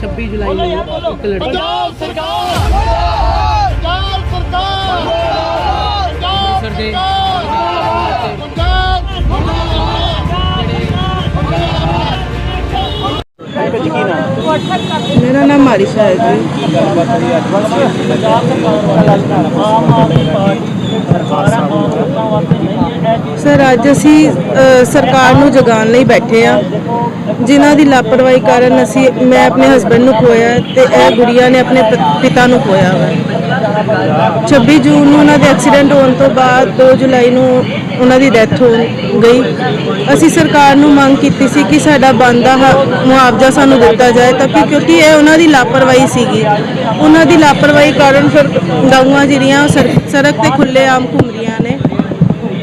26 ਜੁਲਾਈ ਨੂੰ ਇੱਕ ਲੜਕੀ ਪੰਜਾਬ ਸਰਕਾਰ ਪੰਜਾਬ ਸਰਕਾਰ ਸਰ ਦੇ ਮੇਰਾ ਨਾਮ ਮਾਰਿਸ਼ਾ ਹੈ ਜੀ। ਆਮ ਆਦਮੀ ਪਾਰਟੀ ਦੀ ਆਮ ਲੋਕਾਂ ਵਾਸਤੇ ਨਹੀਂ ਹੈ ਕਿ ਸਰ ਅੱਜ ਅਸੀਂ ਅ, ਸਰਕਾਰ ਨੂੰ ਜਗਾਉਣ ਲਈ ਬੈਠੇ ਆ ਜਿਨ੍ਹਾਂ ਦੀ ਲਾਪਰਵਾਹੀ ਕਾਰਨ ਅਸੀਂ ਮੈਂ ਆਪਣੇ ਹਸਬੰਡ ਨੂੰ ਖੋਇਆ ਤੇ ਇਹ ਗੁੜੀਆ ਨੇ ਆਪਣੇ ਪ- ਪਿਤਾ ਨੂੰ ਖੋਇਆ ਵਾ। 26 ਜੂਨ ਨੂੰ ਉਹਨਾਂ ਦੇ ਐਕਸੀਡੈਂਟ ਹੋਣ ਤੋਂ ਬਾਅਦ 2 ਜੁਲਾਈ ਨੂੰ ਉਹਨਾਂ ਦੀ ਡੈਥ ਹੋ ਗਈ। ਅਸੀਂ ਸਰਕਾਰ ਨੂੰ ਮੰਗ ਕੀਤੀ ਸੀ ਕਿ ਸਾਡਾ ਬਣਦਾ ਹ- ਮੁਆਵਜ਼ਾ ਸਾਨੂੰ ਦਿੱਤਾ ਜਾਏ, ਤਾਂ ਕਿ ਕਿਉਂਕਿ ਇਹ ਉਹਨਾਂ ਦੀ ਲਾਪਰਵਾਹੀ ਸੀਗੀ। ਉਹਨਾਂ ਦੀ ਲਾਪਰਵਾਹੀ ਕਾਰਨ ਫਿਰ ਗਊਆਂ ਜਿਹੜੀਆਂ ਸਰ- ਸੜਕ ਤੇ ਖੁੱਲੇ ਆਮ ਘੁੰਮ ਰਹੀਆਂ ਨੇ।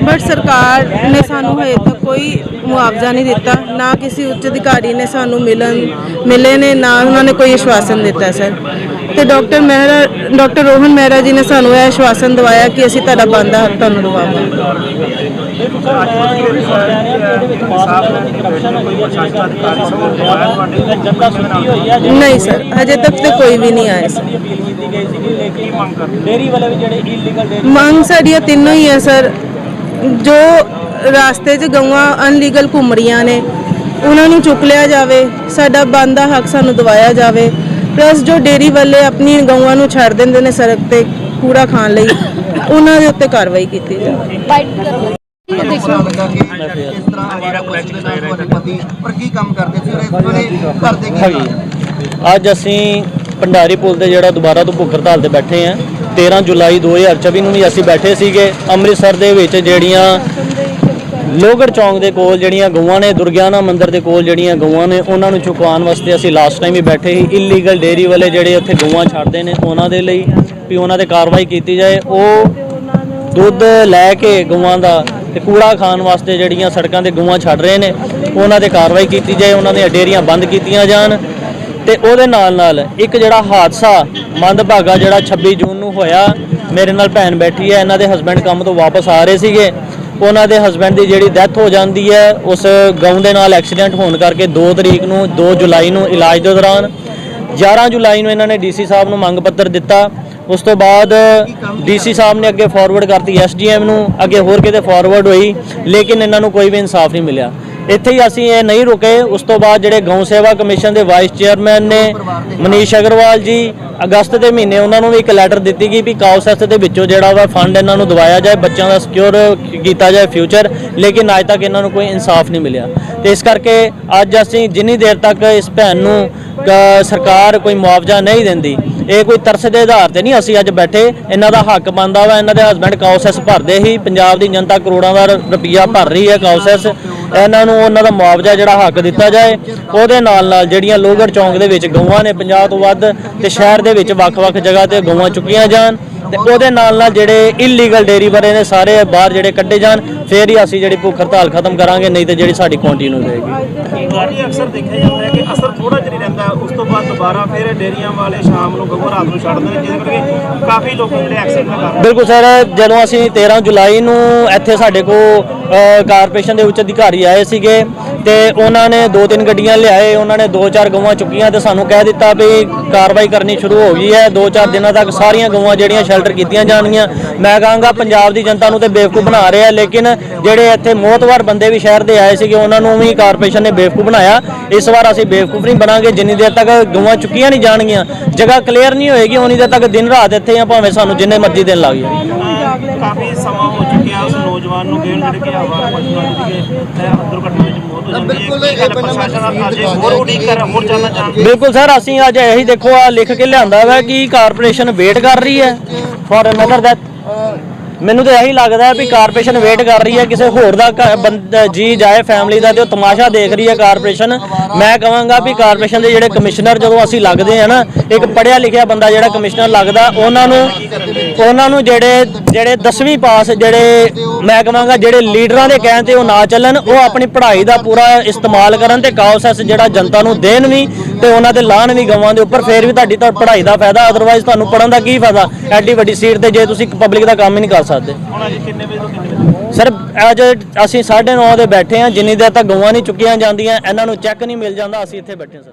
ਬਟ ਸਰਕਾਰ ਨੇ ਸਾਨੂੰ ਹਜੇ ਤੱਕ ਕੋਈ ਮੁਆਵਜ਼ਾ ਨਹੀਂ ਦਿੱਤਾ। ਨਾ ਕਿਸੇ ਉੱਚ ਅਧਿਕਾਰੀ ਨੇ ਸਾਨੂੰ ਮਿਲਣ, ਮਿਲੇ ਨੇ, ਨਾ ਉਹਨਾਂ ਨੇ ਕੋਈ ਆਸ਼ਵਾਸਨ ਦਿੱਤਾ, ਸਰ। ਤੇ ਡਾਕਟਰ ਮਹਿਰਾ, ਡਾਕਟਰ ਰੋਹਨ ਮਹਿਰਾ ਜੀ ਨੇ ਸਾਨੂੰ ਇਹ ਆਸ਼ਵਾਸਨ ਦਵਾਇਆ ਕਿ ਅਸੀਂ ਤੁਹਾਡਾ ਬੰਦਾ ਹੱਕ ਤੁਹਾਨੂੰ ਦਵਾਵਾਂਗੇ। ਨਹੀਂ ਸਰ, ਹਜੇ ਤੱਕ ਤੇ ਕੋਈ ਵੀ ਨਹੀਂ ਆਇਆ ਸਰ। ਮੰਗ ਸਾਡੀਆਂ ਤਿੰਨੋਂ ਹੀ ਹੈ ਸਰ। ਜੋ ਰਾਸਤੇ 'ਚ ਗਊਆਂ ਅਨਲੀਗਲ ਘੁੰਮ ਰਹੀਆਂ ਨੇ, ਉਹਨਾਂ ਨੂੰ ਚੁੱਕ ਲਿਆ ਜਾਵੇ, ਸਾਡਾ ਬੰਦਾ ਹੱਕ ਸਾਨੂੰ ਦਵਾਇਆ ਜਾਵੇ। ਪਲੱਸ ਜੋ ਡੇਰੀ ਵਾਲੇ ਆਪਣੀ ਗਊਆਂ ਨੂੰ ਛੱਡ ਦਿੰਦੇ ਨੇ ਸੜਕ ਤੇ ਕੂੜਾ ਖਾਣ ਲਈ ਉਹਨਾਂ ਦੇ ਉੱਤੇ ਕਾਰਵਾਈ ਕੀਤੀ ਜਾਵੇ। ਤਰ੍ਹਾਂ ਤੁਹਾਡੇ ਪਤੀ ਪਰ ਕੀ ਕੰਮ ਕਰਦੇ ਸੀ? ਕੀ? ਅੱਜ ਅਸੀਂ ਭੰਡਾਰੀ ਪੁਲ ਤੇ ਜਿਹੜਾ ਦੁਬਾਰਾ ਤੋਂ ਭੁੱਖ ਹੜਤਾਲ ਤੇ ਬੈਠੇ ਆ 13 ਜੁਲਾਈ 2024 ਨੂੰ ਵੀ ਅਸੀਂ ਬੈਠੇ ਸੀਗੇ ਅੰਮ੍ਰਿਤਸਰ ਦੇ ਵਿੱਚ ਜਿਹੜੀਆਂ ਲੋਗੜ ਚੌਂਕ ਦੇ ਕੋਲ ਜਿਹੜੀਆਂ ਗਊਆਂ ਨੇ, ਦੁਰਗਿਆਨਾ ਮੰਦਿਰ ਦੇ ਕੋਲ ਜਿਹੜੀਆਂ ਗਊਆਂ ਨੇ, ਉਹਨਾਂ ਨੂੰ ਚੁਕਵਾਉਣ ਵਾਸਤੇ ਅਸੀਂ ਲਾਸਟ ਟਾਈਮ ਹੀ ਬੈਠੇ ਸੀ। ਇਲੀਗਲ ਡੇਰੀ ਵਾਲੇ ਜਿਹੜੇ ਉੱਥੇ ਗਊਆਂ ਛੱਡਦੇ ਨੇ ਉਹਨਾਂ ਦੇ ਲਈ ਵੀ ਉਹਨਾਂ ਤੇ ਕਾਰਵਾਈ ਕੀਤੀ ਜਾਏ। ਉਹ ਦੁੱਧ ਲੈ ਕੇ ਗਊਆਂ ਦਾ ਤੇ ਕੂੜਾ ਖਾਣ ਵਾਸਤੇ ਜਿਹੜੀਆਂ ਸੜਕਾਂ ਤੇ ਗਊਆਂ ਛੱਡ ਰਹੇ ਨੇ, ਉਹਨਾਂ ਤੇ ਕਾਰਵਾਈ ਕੀਤੀ ਜਾਏ, ਉਹਨਾਂ ਦੀਆਂ ਡੇਅਰੀਆਂ ਬੰਦ ਕੀਤੀਆਂ ਜਾਣ। ਤੇ ਉਹਦੇ ਨਾਲ ਨਾਲ ਇੱਕ ਜਿਹੜਾ ਹਾਦਸਾ ਮੰਦਭਾਗਾ ਜਿਹੜਾ 26 ਜੂਨ ਨੂੰ ਹੋਇਆ, ਮੇਰੇ ਨਾਲ ਭੈਣ ਬੈਠੀ ਹੈ, ਇਹਨਾਂ ਦੇ ਹਸਬੰਡ ਕੰਮ ਤੋਂ ਵਾਪਸ ਆ ਰਹੇ ਸੀਗੇ। ਉਹਨਾਂ ਦੇ ਹਸਬੰਡ ਦੀ ਜਿਹੜੀ ਡੈਥ ਹੋ ਜਾਂਦੀ ਹੈ, ਉਸ ਗਊ ਦੇ ਨਾਲ ਐਕਸੀਡੈਂਟ ਹੋਣ ਕਰਕੇ 2 ਤਰੀਕ ਨੂੰ 2 ਜੁਲਾਈ ਨੂੰ ਇਲਾਜ ਦੇ ਦੌਰਾਨ 11 ਜੁਲਾਈ ਨੂੰ ਇਹਨਾਂ ਨੇ ਡੀਸੀ ਸਾਹਿਬ ਨੂੰ ਮੰਗ ਪੱਤਰ ਦਿੱਤਾ। ਉਸ ਤੋਂ ਬਾਅਦ ਡੀਸੀ ਸਾਹਿਬ ਨੇ ਅੱਗੇ ਫਾਰਵਰਡ ਕਰਤੀ ਐਸਡੀਐਮ ਨੂੰ, ਅੱਗੇ ਹੋਰ ਕਿਤੇ ਫਾਰਵਰਡ ਹੋਈ, ਲੇਕਿਨ ਇਹਨਾਂ ਨੂੰ ਕੋਈ ਵੀ ਇਨਸਾਫ ਨਹੀਂ ਮਿਲਿਆ। ਇੱਥੇ ਹੀ ਅਸੀਂ ਇਹ ਨਹੀਂ ਰੁਕੇ। ਉਸ ਤੋਂ ਬਾਅਦ ਜਿਹੜੇ ਗਊ ਸੇਵਾ ਕਮਿਸ਼ਨ ਦੇ ਵਾਈਸ ਚੇਅਰਮੈਨ ਨੇ ਮਨੀਸ਼ ਅਗਰਵਾਲ ਜੀ ਅਗਸਤ ਦੇ ਮਹੀਨੇ ਉਹਨਾਂ ਨੂੰ ਵੀ ਇੱਕ ਲੈਟਰ ਦਿੱਤੀ ਗਈ ਵੀ ਕਾਉਸੈਸ ਦੇ ਵਿੱਚੋਂ ਜਿਹੜਾ ਵਾ ਫੰਡ ਇਹਨਾਂ ਨੂੰ ਦਵਾਇਆ ਜਾਏ, ਬੱਚਿਆਂ ਦਾ ਸਿਕਿਉਰ ਕੀਤਾ ਜਾਏ ਫਿਊਚਰ ਲੇਕਿਨ ਅੱਜ ਤੱਕ ਇਹਨਾਂ ਨੂੰ ਕੋਈ ਇਨਸਾਫ ਨਹੀਂ ਮਿਲਿਆ। ਤੇ ਇਸ ਕਰਕੇ ਅੱਜ ਅਸੀਂ ਜਿੰਨੀ ਦੇਰ ਤੱਕ ਇਸ ਭੈਣ ਨੂੰ ਸਰਕਾਰ ਕੋਈ ਮੁਆਵਜ਼ਾ ਨਹੀਂ ਦਿੰਦੀ, ਇਹ ਕੋਈ ਤਰਸ ਦੇ ਆਧਾਰ ਤੇ ਨਹੀਂ ਅਸੀਂ ਅੱਜ ਬੈਠੇ। ਇਹਨਾਂ ਦਾ ਹੱਕ ਬਣਦਾ ਵਾ, ਇਹਨਾਂ ਦੇ ਹਸਬੰਡ ਕਾਉਸੈਸ ਭਰਦੇ ਹੀ, ਪੰਜਾਬ ਦੀ ਜਨਤਾ ਕਰੋੜਾਂ ਦਾ ਰੁਪਈਆ ਭਰ ਰਹੀ ਹੈ ਕਾਉਸੈਸ ਇਹਨਾਂ ਨੂੰ ਉਹਨਾਂ ਦਾ ਮੁਆਵਜ਼ਾ ਜਿਹੜਾ ਹੱਕ ਦਿੱਤਾ ਜਾਏ। ਉਹਦੇ ਨਾਲ ਨਾਲ ਜਿਹੜੀਆਂ ਲੋਗੜ ਚੌਂਕ ਦੇ ਵਿੱਚ ਗਊਆਂ ਨੇ 50 ਤੋਂ ਵੱਧ, ਤੇ ਸ਼ਹਿਰ ਦੇ ਵਿੱਚ ਵੱਖ-ਵੱਖ ਜਗ੍ਹਾ ਤੇ ਗਊਆਂ ਚੁੱਕੀਆਂ ਜਾਣ। ਤੇ ਉਹਦੇ ਨਾਲ ਨਾਲ ਜਿਹੜੇ ਇਲੀਗਲ ਡੇਰੀ ਵਾਲੇ ਨੇ ਸਾਰੇ ਬਾਹਰ ਜਿਹੜੇ ਕੱਢੇ ਜਾਣ ਫੇਰ ਹੀ ਅਸੀਂ ਜਿਹੜੀ ਭੁੱਖ ਹੜਤਾਲ ਖਤਮ ਕਰਾਂਗੇ ਨਹੀਂ ਤੇ ਜਿਹੜੀ ਸਾਡੀ ਕੰਟੀਨਿਊ ਰਹੇਗੀ ਤੁਹਾਡੀ ਅਕਸਰ ਦੇਖਿਆ ਜਾਂਦਾ ਹੈ ਕਿ ਅਸਰ ਥੋੜਾ ਜਿਹਾ ਰਹਿੰਦਾ ਉਸ ਤੋਂ ਬਾਅਦ ਦੁਬਾਰਾ ਫਿਰ ਡੇਰੀਆਂ ਵਾਲੇ ਸ਼ਾਮ ਨੂੰ ਗਊ ਰਾਤ ਨੂੰ ਛੱਡਦੇ ਨੇ ਜਿਹਦੇ ਕਰਕੇ ਕਾਫੀ ਲੋਕ ਜਿਹੜੇ ਐਕਸੀਡੈਂਟ ਕਰ ਰਹੇ ਨੇ। ਬਿਲਕੁਲ ਸਰ ਜਦੋਂ ਅਸੀਂ 13 ਜੁਲਾਈ ਨੂੰ ਇੱਥੇ ਸਾਡੇ ਕੋਲ ਕਾਰਪੋਰੇਸ਼ਨ ਦੇ ਉੱਚ ਅਧਿਕਾਰੀ ਆਏ ਸੀਗੇ ਤੇ ਉਹਨਾਂ ਨੇ ਦੋ ਤਿੰਨ ਗੱਡੀਆਂ ਲਿਆਏ ਉਹਨਾਂ ਨੇ ਦੋ ਚਾਰ ਗਊਆਂ ਚੁੱਕੀਆਂ ਤੇ ਸਾਨੂੰ ਕਹਿ ਦਿੱਤਾ ਵੀ ਕਾਰਵਾਈ ਕਰਨੀ ਸ਼ੁਰੂ ਹੋ ਗਈ ਹੈ ਦੋ ਚਾਰ ਦਿਨਾਂ ਤੱਕ ਸਾਰੀਆਂ ਗਊਆਂ ਜਿਹੜੀਆਂ ਸ਼ੈਲਟਰ ਕੀਤੀਆਂ ਜਾਣਗੀਆਂ। ਮੈਂ ਕਹਾਂਗਾ ਪੰਜਾਬ ਦੀ ਜਨਤਾ ਨੂੰ ਤੇ ਬੇਵਕੂਫ ਬਣਾ ਰਿਹਾ ਲੇਕਿਨ ਜਿਹੜੇ ਇੱਥੇ ਮੋਹਤਵਾਰ ਬੰਦੇ ਵੀ ਸ਼ਹਿਰ ਦੇ ਆਏ ਸੀਗੇ ਉਹਨਾਂ ਨੂੰ ਵੀ ਕਾਰਪੋਰੇਸ਼ਨ ਨੇ ਬੇਵਕੂਫ ਬਣਾਇਆ। ਇਸ ਵਾਰ ਅਸੀਂ ਬੇਵਕੂਫ ਨਹੀਂ ਬਣਾਂਗੇ ਜਿੰਨੀ ਦੇਰ ਤੱਕ ਗਊਆਂ ਚੁੱਕੀਆਂ ਨਹੀਂ ਜਾਣਗੀਆਂ। ਜਗ੍ਹਾ ਕਲੀਅਰ ਨਹੀਂ ਹੋਏਗੀ ਉਨੀ ਦੇਰ ਤੱਕ ਦਿਨ ਰਾਤ ਇੱਥੇ ਆ ਭਾਵੇਂ ਸਾਨੂੰ ਜਿੰਨੇ ਮਰਜ਼ੀ ਦਿਨ ਲੱਗ ਜਾਣ। ਕਾਫੀ ਸਮਾਂ ਹੋ ਚੁੱਕਿਆ ਉਸ ਨੌਜਵਾਨ ਨੂੰ ਕਿ ਪਸ਼ੂਆਂ ਦੀ ਦੁਰਘਟਨਾ ਵਿੱਚ ਮੌਤ ਹੋ ਜਾਂਦੀ ਹੈ। ਬਿਲਕੁਲ ਸਰ ਅਸੀਂ ਅੱਜ ਇਹੀ ਦੇਖੋ ਆ ਲਿਖ ਕੇ ਲਿਆਂਦਾ ਵਾ ਕਿ ਕਾਰਪੋਰੇਸ਼ਨ ਵੇਟ ਕਰ ਰਹੀ ਹੈ। ਫॉर ਅਨਦਰ ਦੈਟ ਮੈਨੂੰ ਤਾਂ ਇਹੀ ਲੱਗਦਾ ਵੀ ਕਾਰਪੋਰੇਸ਼ਨ ਵੇਟ ਕਰ ਰਹੀ ਹੈ, ਕਿਸੇ ਹੋਰ ਦਾ ਜੀ ਜਾਏ ਫੈਮਿਲੀ ਦਾ ਤੇ ਉਹ ਤਮਾਸ਼ਾ ਦੇਖ ਰਹੀ ਹੈ ਕਾਰਪੋਰੇਸ਼ਨ ਮੈਂ ਕਹਾਂਗਾ ਵੀ ਕਾਰਪੋਰੇਸ਼ਨ ਦੇ ਜਿਹੜੇ ਕਮਿਸ਼ਨਰ ਜਦੋਂ ਅਸੀਂ ਲੱਗਦੇ ਆ ਨਾ, ਇੱਕ ਪੜਿਆ ਲਿਖਿਆ ਬੰਦਾ ਜਿਹੜਾ ਕਮਿਸ਼ਨਰ ਲੱਗਦਾ, ਉਹਨਾਂ ਨੂੰ ਉਹਨਾਂ ਨੂੰ ਜਿਹੜੇ ਜਿਹੜੇ 10ਵੀਂ ਪਾਸ, ਜਿਹੜੇ, ਮੈਂ ਕਹਾਂਗਾ ਜਿਹੜੇ ਲੀਡਰਾਂ ਦੇ ਕਹਿਣ ਤੇ ਉਹ ਨਾ ਚੱਲਣ, ਉਹ ਆਪਣੀ ਪੜ੍ਹਾਈ ਦਾ ਪੂਰਾ ਇਸਤੇਮਾਲ ਕਰਨ ਤੇ ਕਾਉਸੈਸ ਜਿਹੜਾ ਜਨਤਾ ਨੂੰ ਦੇਣ ਵੀ ਤੇ ਉਹਨਾਂ ਦੇ ਲਾਣ ਵੀ ਗਵਾਂ ਦੇ ਉੱਪਰ, ਫੇਰ ਵੀ ਤੁਹਾਡੀ ਤਾਂ ਪੜ੍ਹਾਈ ਦਾ ਫਾਇਦਾ ਅਦਰਵਾਈਜ਼ ਤੁਹਾਨੂੰ ਪੜਨ ਦਾ ਕੀ ਫਾਇਦਾ? ਐਡੀ ਵੱਡੀ ਸੀਟ ਤੇ ਜੇ ਤੁਸੀਂ ਪਬਲਿਕ ਦਾ ਕੰਮ ਹੀ ਨਹੀਂ ਕਰ ਸਕਦੇ। ਹੁਣ ਅੱਜ ਕਿੰਨੇ ਵਜੇ ਤੋਂ ਵਜੇ ਸਰ, ਅੱਜ ਅਸੀਂ 9:30 ਦੇ ਬੈਠੇ ਆ ਜਿੰਨੀ ਦੇਰ ਤੱਕ ਗਊਆਂ ਨਹੀਂ ਚੁੱਕੀਆਂ ਜਾਂਦੀਆਂ, ਇਹਨਾਂ ਨੂੰ ਚੈੱਕ ਨਹੀਂ ਮਿਲ ਜਾਂਦਾ, ਅਸੀਂ ਇੱਥੇ ਬੈਠੇ ਸਰ।